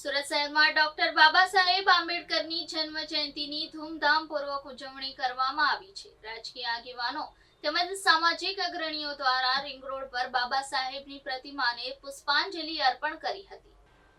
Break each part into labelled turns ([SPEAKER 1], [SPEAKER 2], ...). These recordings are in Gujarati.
[SPEAKER 1] સુરત શહેરમાં ડોક્ટર બાબા સાહેબ આંબેડકરની જન્મ જયંતિની ધૂમધામપૂર્વક ઉજવણી કરવામાં આવી છે. રાજકીય આગેવાનો તેમજ સામાજિક અગ્રણીઓ દ્વારા રિંગ પર બાબા સાહેબની પ્રતિમાને પુષ્પાંજલિ અર્પણ કરી હતી.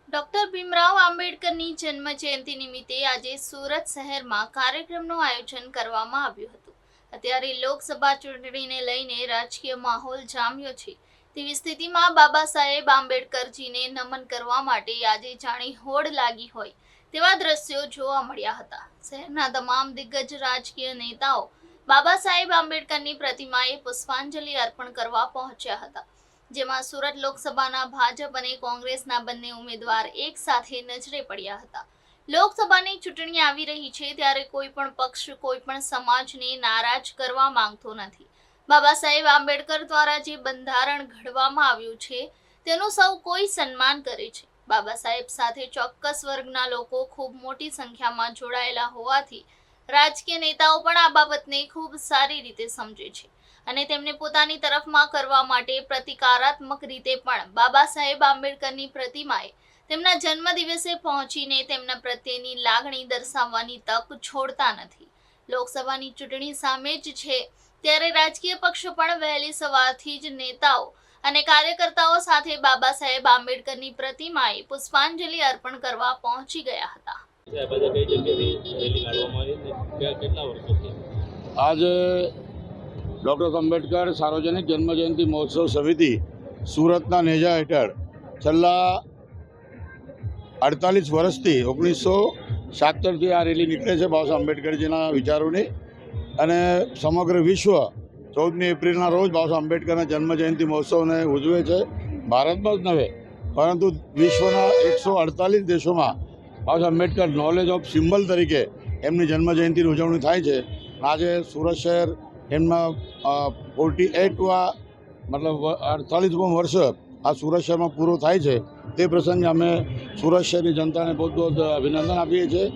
[SPEAKER 1] ડોક્ટર ભીમરાવ આંબેડકરની જન્મ જયંતિ નિમિત્તે આજે સુરત શહેરમાં કાર્યક્રમનું આયોજન કરવામાં આવ્યું હતું. અત્યારે લોકસભા ચૂંટણીને લઈને રાજકીય માહોલ જામ્યો છે. તેવી સ્થિતિમાં બાબા સાહેબ આંબેડકરજીને નમન કરવા માટે આજે જાણી હોડ લાગી હોય તેવા દ્રશ્યો જોવા મળ્યા હતા. શહેરના તમામ દિગ્ગજ રાજકીય નેતાઓ બાબા સાહેબ આંબેડકરની પ્રતિમાએ પુષ્પાંજલિ અર્પણ કરવા પહોંચ્યા હતા. જેમાં સુરત લોકસભાના ભાજપ અને કોંગ્રેસના બંને ઉમેદવાર એક સાથે નજરે પડ્યા હતા. લોકસભાની ચૂંટણી આવી રહી છે ત્યારે કોઈ પણ પક્ષ, કોઈ પણ સમાજને નારાજ કરવા માંગતો નથી. બાબા સાહેબ આંબેડકર દ્વારા જે બંધારણ ઘડવામાં આવ્યું છે, તેનું સૌ કોઈ સન્માન કરે છે. બાબા સાહેબ સાથે ચોક્કસ વર્ગના લોકો ખૂબ મોટી સંખ્યામાં જોડાયેલા હોવાથી રાજકીય નેતાઓ પણ આ બાબતને ખૂબ સારી રીતે સમજે છે અને તેમને પોતાની તરફમાં કરવા માટે પ્રતિકારાત્મક રીતે પણ બાબા સાહેબ આંબેડકરની પ્રતિમાએ તેમના જન્મદિવસે પહોંચીને તેમના પ્રત્યેની લાગણી દર્શાવવાની તક છોડતા નથી. લોકસભાની ચૂંટણી સામે જ છે ત્યારે રાજકીય પક્ષો પણ વહેલી સવારથી જ નેતાઓ અને કાર્યકર્તાઓ સાથે બાબા સાહેબ આંબેડકરની પ્રતિમાએ પુષ્પાંજલિ અર્પણ કરવા પહોંચી ગયા હતા.
[SPEAKER 2] આજે
[SPEAKER 3] ડૉક્ટર આંબેડકર સાર્વજનિક જન્મજયંતિ મહોત્સવ સમિતિ સુરતના નેજા હેઠળ છેલ્લા અડતાલીસ વર્ષથી ઓગણીસો સાતરથી આ રેલી નીકળે છે બાબા સાહેબ આંબેડકરજીના વિચારોની. અને સમગ્ર વિશ્વ ચૌદમી એપ્રિલના રોજ બાબા આંબેડકરના જન્મજયંતિ મહોત્સવને ઉજવે છે. ભારતમાં જ નવે, પરંતુ વિશ્વના એકસો અડતાલીસ દેશોમાં Baba Ambedkar knowledge of symbol તરીકે એમની જન્મજયંતિની ઉજવણી થાય છે. આજે સુરત શહેર એમના ફોર્ટી એટવા મતલબ અડતાલીસમો વર્ષ આ સુરત શહેરમાં પૂરો થાય છે. તે પ્રસંગે અમે સુરત શહેરની જનતાને બહુ બહુ અભિનંદન આપીએ છીએ.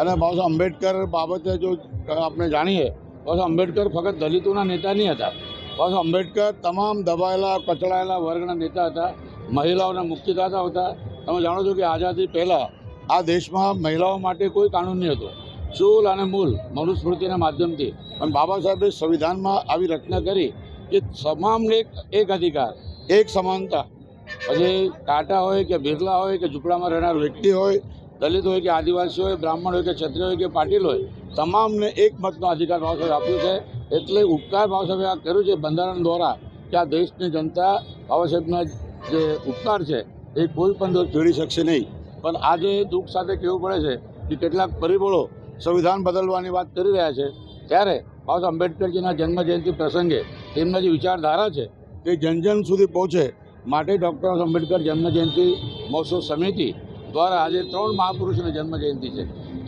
[SPEAKER 3] અને બાબા આંબેડકર બાબતે જો આપણે જાણીએ બાબા આંબેડકર ફક્ત દલિતોના નેતા નહીં હતા. બાબા આંબેડકર તમામ દબાયેલા, કચડાયેલા વર્ગના નેતા હતા. મહિલાઓના મુક્તિદાતા હતા. તમે જાણો છો કે આઝાદી પહેલાં આ દેશમાં મહિલાઓ માટે કોઈ કાનૂન નહીં હતો. ચૂલ અને મૂલ મનુસ્મૃતિના માધ્યમથી. પણ બાબા સાહેબે સંવિધાનમાં આવી રચના કરી કે તમામને એક અધિકાર, એક સમાનતા. પછી ટાટા હોય કે બિરલા હોય કે ઝૂંપડામાં રહેનાર વ્યક્તિ હોય દલિત હોય કે આદિવાસી હોય, બ્રાહ્મણ હોય કે ક્ષત્રિય હોય કે પાટીલ હોય, તમામને એક મતનો અધિકાર બાબા સાહેબે આપ્યો છે. એટલે ઉપકાર ભાવસાહેબે સાહેબે આ કર્યું છે બંધારણ દ્વારા કે આ દેશની જનતા બાબા જે ઉપકાર છે એ કોઈ પણ દિવસ જોડી શકશે નહીં. પણ આજે દુઃખ સાથે કહેવું પડે છે કે કેટલાક પરિબળો સંવિધાન બદલવાની વાત કરી રહ્યા છે. ત્યારે બાબા આંબેડકરજીના આંબેડકરજીના જન્મજયંતિ પ્રસંગે તેમના જે વિચારધારા છે તે જન સુધી પહોંચે માટે ડૉક્ટર આંબેડકર જન્મજયંતિ મહોત્સવ સમિતિ દ્વારા આજે ત્રણ મહાપુરુષોની જન્મજયંતિ છે.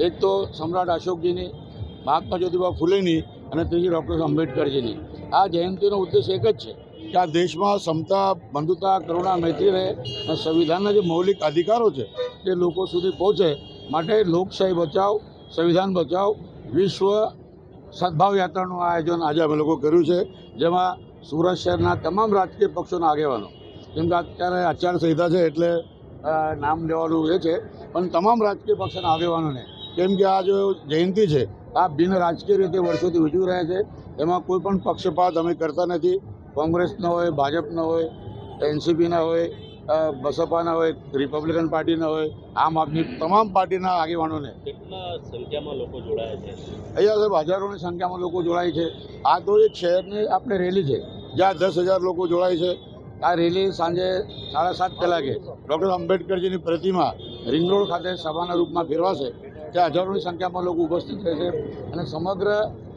[SPEAKER 3] એક તો સમ્રાટ અશોકજીની, મહાત્મા જ્યોતિબા ફૂલેની અને ત્રીજી ડૉક્ટર આંબેડકરજીની. આ જયંતિનો ઉદ્દેશ એક જ છે કે આ દેશમાં સમતા, બંધુતા, કરુણા, મૈત્રી રહે અને સંવિધાનના જે મૌલિક અધિકારો છે તે લોકો સુધી પહોંચે માટે લોકશાહી બચાવ, સંવિધાન બચાવ, વિશ્વ સદભાવ યાત્રાનું આયોજન આજે અમે લોકો કર્યું છે, જેમાં સુરત શહેરના તમામ રાજકીય પક્ષોના આગેવાનો કેમ કે અત્યારે આચારસંહિતા છે એટલે નામ લેવાનું એ છે પણ તમામ રાજકીય પક્ષના આગેવાનોને કેમ કે આ જો જયંતિ છે આ બિન રાજકીય રીતે વર્ષોથી ઉજવી રહ્યા છે એમાં કોઈ પણ પક્ષપાત અમે કરતા નથી. કોંગ્રેસના હોય ભાજપના હોય એનસીપીના હોય બસપાના હોય રિપબ્લિકન પાર્ટીના હોય આમ આદમી તમામ પાર્ટીના આગેવાનોને.
[SPEAKER 2] કેટલા સંખ્યામાં લોકો જોડાયા છે?
[SPEAKER 3] અહીંયા સાહેબ હજારોની સંખ્યામાં લોકો જોડાય છે. આ તો એક શહેરની આપણે રેલી છે જ્યાં દસ હજાર લોકો જોડાય છે. આ રેલી સાંજે સાડા સાત કલાકે ડૉક્ટર આંબેડકરજીની પ્રતિમા રિંગ રોડ ખાતે સભાના રૂપમાં ફેરવાશે, ત્યાં હજારોની સંખ્યામાં લોકો ઉપસ્થિત રહેશે અને સમગ્ર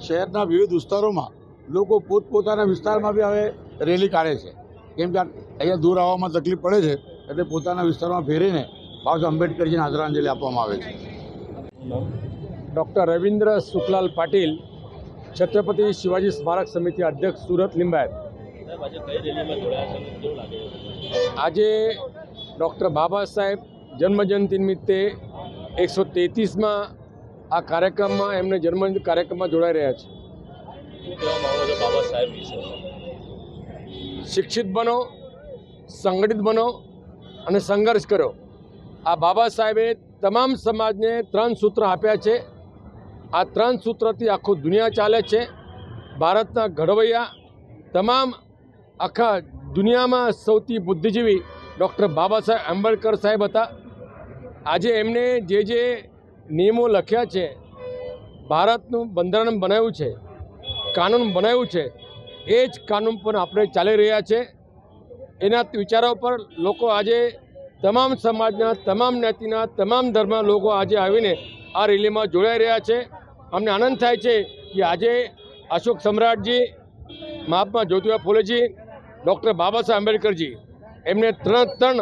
[SPEAKER 3] શહેરના વિવિધ વિસ્તારોમાં લોકો પોતપોતાના વિસ્તારમાં બી હવે રેલી કાઢે છે. કેમ કે અહીંયા દૂર આવવામાં તકલીફ પડે છે, એટલે પોતાના વિસ્તારમાં ફેરીને બાબા આંબેડકરજીને આદરાંજલિ આપવામાં આવે છે.
[SPEAKER 4] ડૉક્ટર રવિન્દ્ર સુખલાલ પાટીલ, છત્રપતિ શિવાજી સ્મારક સમિતિ અધ્યક્ષ સુરત લિંબાયત.
[SPEAKER 2] આજે
[SPEAKER 4] ડૉક્ટર બાબા સાહેબ જન્મજયંતિ નિમિત્તે એકસો તેત્રીસમાં આ કાર્યક્રમમાં એમને જન્મ કાર્યક્રમમાં જોડાઈ રહ્યા છે.
[SPEAKER 2] શું કહેવા માંગો છો બાબા સાહેબ વિશે?
[SPEAKER 4] શિક્ષિત બનો સંગઠિત બનો અને સંઘર્ષ કરો. આ બાબા સાહેબે તમામ સમાજને ત્રણ સૂત્ર આપ્યા છે. આ ત્રણ સૂત્રથી આખું દુનિયા ચાલે છે. ભારતના ઘડવૈયા તમામ આખા દુનિયામાં સૌથી બુદ્ધિજીવી ડૉક્ટર બાબા સાહેબ આંબેડકર સાહેબ હતા. આજે એમને જે જે નિયમો લખ્યા છે, ભારતનું બંધારણ બનાવ્યું છે, કાનૂન બનાવ્યું છે, એ જ કાનૂન પર આપણે ચાલી રહ્યા છે. એના વિચારો પર લોકો આજે તમામ સમાજના, તમામ જ્ઞાતિના, તમામ ધર્મના લોકો આજે આવીને આ રેલીમાં જોડાઈ રહ્યા છે. અમને આનંદ થાય છે કે આજે અશોક સમ્રાટજી, મહાત્મા જ્યોતિબા ફૂલેજી ડૉક્ટર બાબા સાહેબ આંબેડકરજી, એમને ત્રણ ત્રણ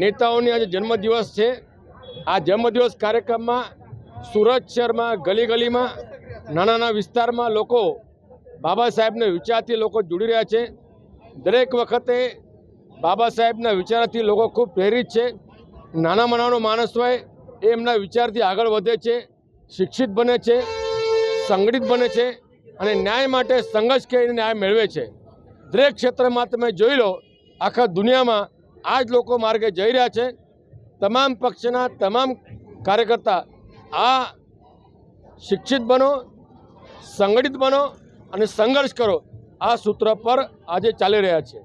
[SPEAKER 4] નેતાઓની આજે જન્મદિવસ છે. આ જન્મદિવસ કાર્યક્રમમાં સુરત શહેરમાં ગલી ગલીમાં નાના નાના વિસ્તારમાં લોકો બાબા સાહેબના વિચારથી લોકો જોડી રહ્યા છે. દરેક વખતે બાબા સાહેબના વિચારથી લોકો ખૂબ પ્રેરિત છે. નાનો માણસ હોય એ એમના વિચારથી આગળ વધે છે, શિક્ષિત બને છે, સંગઠિત બને છે અને ન્યાય માટે સંઘર્ષ કરીને ન્યાય મેળવે છે. દરેક ક્ષેત્રમાં તમે જોઈ લો, આખા દુનિયામાં આ જ લોકો માર્ગે જઈ રહ્યા છે. તમામ પક્ષના તમામ કાર્યકર્તા આ શિક્ષિત બનો, સંગઠિત બનો અને સંઘર્ષ કરો. આ સૂત્ર પર આજે ચાલી રહ્યા છે.